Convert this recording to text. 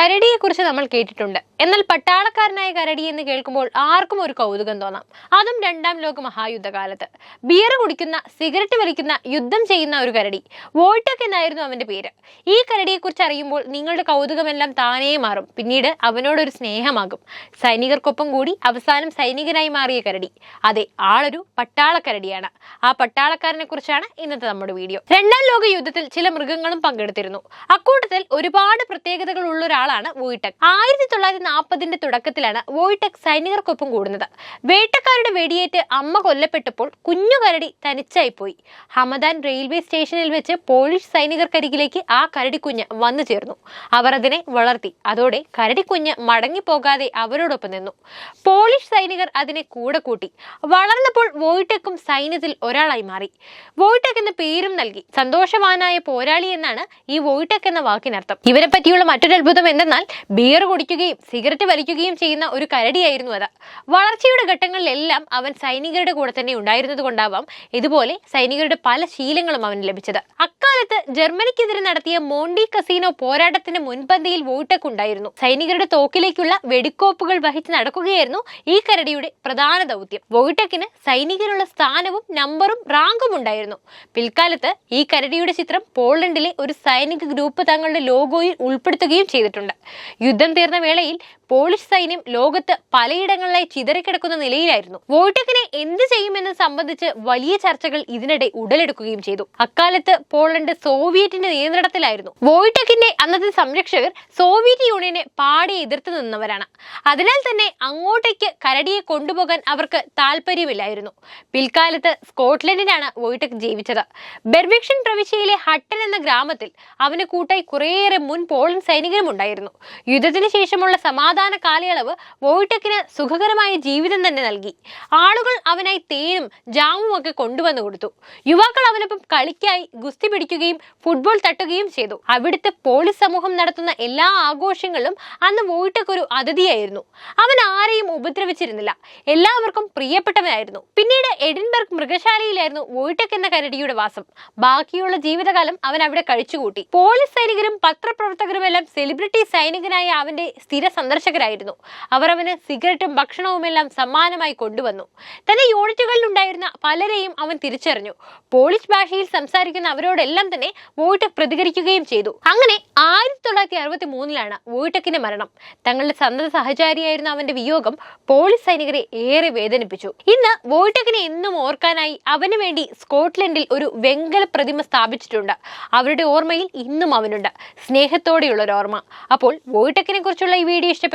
കരടിയെ കുറിച്ച് നമ്മൾ കേട്ടിട്ടുണ്ട്. എന്നാൽ പട്ടാളക്കാരനായ കരടി എന്ന് കേൾക്കുമ്പോൾ ആർക്കും ഒരു കൗതുകം തോന്നാം. അതും രണ്ടാം ലോക മഹായുദ്ധകാലത്ത്. ബിയർ കുടിക്കുന്ന സിഗരറ്റ് വലിക്കുന്ന യുദ്ധം ചെയ്യുന്ന ഒരു കരടി. വോൾട്ടക് എന്നായിരുന്നു അവന്റെ പേര്. ഈ കരടിയെക്കുറിച്ച് അറിയുമ്പോൾ നിങ്ങളുടെ കൗതുകമെല്ലാം താനേ മാറും. പിന്നീട് അവനോടൊരു സ്നേഹമാകും. സൈനികർക്കൊപ്പം കൂടി അവസാനം സൈനികനായി മാറിയ കരടി. അതെ ആളൊരു പട്ടാളക്കരടിയാണ്. ആ പട്ടാളക്കാരനെ കുറിച്ചാണ് ഇന്നത്തെ നമ്മുടെ വീഡിയോ. രണ്ടാം ലോക യുദ്ധത്തിൽ ചില മൃഗങ്ങളും പങ്കെടുത്തിരുന്നു. അക്കൂട്ടത്തിൽ ഒരുപാട് പ്രത്യേകതകൾ ഉള്ള ഒരാളാണ് വോയിടെക്. ആയിരത്തി തൊള്ളായിരത്തി നാൽപ്പതിന്റെ തുടക്കത്തിലാണ് വോയിടെക് സൈനികർക്കൊപ്പം കൂടുന്നത്. വേട്ടക്കാരുടെ വെടിയേറ്റ് അമ്മ കൊല്ലപ്പെട്ടപ്പോൾ കുഞ്ഞു കരടി തനിച്ചായി പോയി ഹമദാൻ റെയിൽവേ സ്റ്റേഷനിൽ വെച്ച് പോളിഷ് സൈനികർക്കരികിലേക്ക് ആ കരടിക്കുഞ്ഞ് വന്നു ചേർന്നു. അവർ അതിനെ വളർത്തി. അതോടെ കരടിക്കുഞ്ഞ് മടങ്ങിപ്പോകാതെ അവരോടൊപ്പം നിന്നു. പോളിഷ് സൈനികർ അതിനെ കൂടെ കൂട്ടി. വളർന്നപ്പോൾ വോയിടെക്കും സൈന്യത്തിൽ ഒരാളായി മാറി. വോയിടെക് എന്ന പേരും നൽകി. സന്തോഷവാനായ പോരാളി എന്നാണ് ഈ വോയിടെക് എന്ന വാക്കിനർത്ഥം. ഇവരെ പറ്റിയുള്ള മറ്റൊരു അത്ഭുതം എന്തെന്നാൽ ബിയർ കുടിക്കുകയും സിഗരറ്റ് വലിക്കുകയും ചെയ്യുന്ന ഒരു കരടിയായിരുന്നു അത്. വളർച്ചയുടെ ഘട്ടങ്ങളിലെല്ലാം അവൻ സൈനികരുടെ കൂടെ തന്നെ ഉണ്ടായിരുന്നത് കൊണ്ടാവാം ഇതുപോലെ സൈനികരുടെ പല ശീലങ്ങളും അവന് ലഭിച്ചത്. അക്കാലത്ത് ജർമ്മനിക്കെതിരെ നടത്തിയ മോണ്ടി കസീനോ പോരാട്ടത്തിന് മുൻപന്തിയിൽ വോയിട്ടക് ഉണ്ടായിരുന്നു. സൈനികരുടെ തോക്കിലേക്കുള്ള വെടിക്കോപ്പുകൾ വഹിച്ച് നടക്കുകയായിരുന്നു ഈ കരടിയുടെ പ്രധാന ദൗത്യം. വോയിട്ടക്കിന് സൈനികരുള്ള സ്ഥാനവും നമ്പറും റാങ്കും ഉണ്ടായിരുന്നു. പിൽക്കാലത്ത് ഈ കരടിയുടെ ചിത്രം പോളണ്ടിലെ ഒരു സൈനിക ഗ്രൂപ്പ് തങ്ങളുടെ ലോഗോയിൽ ഉൾപ്പെടുത്തുകയും ചെയ്തിട്ടുണ്ട്. യുദ്ധം തീർന്ന വേളയിൽ പോളിഷ് സൈന്യം ലോകത്ത് പലയിടങ്ങളിലായി ചിതറിക്കിടക്കുന്ന നിലയിലായിരുന്നു. വോയിട്ടക്കിനെ എന്ത് ചെയ്യുമെന്ന് സംബന്ധിച്ച് വലിയ ചർച്ചകൾ ഇതിനിടെ ഉടലെടുക്കുകയും ചെയ്തു. അക്കാലത്ത് പോളണ്ട് സോവിയറ്റിന്റെ നിയന്ത്രണത്തിലായിരുന്നു. വോയിട്ടക്കിന്റെ അന്നത്തെ സംരക്ഷകർ സോവിയറ്റ് യൂണിയനെ പാടെ എതിർത്ത് നിന്നവരാണ്. അതിനാൽ തന്നെ അങ്ങോട്ടേക്ക് കരടിയെ കൊണ്ടുപോകാൻ അവർക്ക് താല്പര്യമില്ലായിരുന്നു പിൽക്കാലത്ത് സ്കോട്ട്ലൻഡിലാണ് വോയിട്ടക് ജീവിച്ചത്. ബെർവിക്ഷൻ പ്രവിശ്യയിലെ ഹട്ടൻ എന്ന ഗ്രാമത്തിൽ അവന് കൂട്ടായി കുറേയേറെ മുൻ പോളണ്ട് സൈനികരും ഉണ്ടായിരുന്നു യുദ്ധത്തിന് ശേഷമുള്ള സമാധാന കാലയളവ് വോയിട്ടക്കിന് സുഖകരമായ ജീവിതം തന്നെ നൽകി. ആളുകൾ അവനായി തേനും ജാമും ഒക്കെ കൊണ്ടുവന്നു കൊടുത്തു. യുവാക്കൾ അവനൊപ്പം കളിക്കായി ഗുസ്തി പിടിക്കുകയും ഫുട്ബോൾ തട്ടുകയും ചെയ്തു. അവിടുത്തെ പോളിസ് സമൂഹം നടത്തുന്ന എല്ലാ ആഘോഷങ്ങളിലും അന്ന് വോയിട്ടക്ക് ഒരു അതിഥിയായിരുന്നു. അവൻ ആരെയും ഉപദ്രവിച്ചിരുന്നില്ല. എല്ലാവർക്കും പ്രിയപ്പെട്ടവനായിരുന്നു. പിന്നീട് എഡിൻബർഗ് മൃഗശാലയിലായിരുന്നു വോയിട്ടക്ക് എന്ന കരടിയുടെ വാസം. ബാക്കിയുള്ള ജീവിതകാലം അവൻ അവിടെ കഴിച്ചുകൂട്ടി. പോളിസ് സൈനികരും പത്രപ്രവർത്തകരും എല്ലാം സെലിബ്രിറ്റി സൈനികനായ അവന്റെ സ്ഥിര സന്ദർശകരായിരുന്നു അവർ അവന് സിഗരറ്റും ഭക്ഷണവും എല്ലാം സമ്മാനമായി കൊണ്ടുവന്നു. തന്റെ യൂണിറ്റുകളിൽ ഉണ്ടായിരുന്ന പലരെയും അവൻ തിരിച്ചറിഞ്ഞു. പോളിഷ് ഭാഷയിൽ സംസാരിക്കുന്ന അവരോടെല്ലാം തന്നെ വോയിട്ടക് പ്രതികരിക്കുകയും ചെയ്തു. അങ്ങനെ ആയിരത്തി തൊള്ളായിരത്തി അറുപത്തി മൂന്നിലാണ് വോയിട്ടക്കിന്റെ മരണം. തങ്ങളുടെ സന്നദ്ധ സഹചാരിയായിരുന്ന അവന്റെ വിയോഗം പോളിഷ് സൈനികരെ ഏറെ വേദനിപ്പിച്ചു. ഇന്ന് വോയിട്ടക്കിനെ എന്നും ഓർക്കാനായി അവന് വേണ്ടി സ്കോട്ട്ലൻഡിൽ ഒരു വെങ്കല പ്രതിമ സ്ഥാപിച്ചിട്ടുണ്ട്. അവരുടെ ഓർമ്മയിൽ ഇന്നും അവനുണ്ട്. സ്നേഹത്തോടെയുള്ള ഒരു ഓർമ്മ അപ്പോൾ വോയിട്ടക്കിനെ കുറിച്ചുള്ള ഈ വീഡിയോ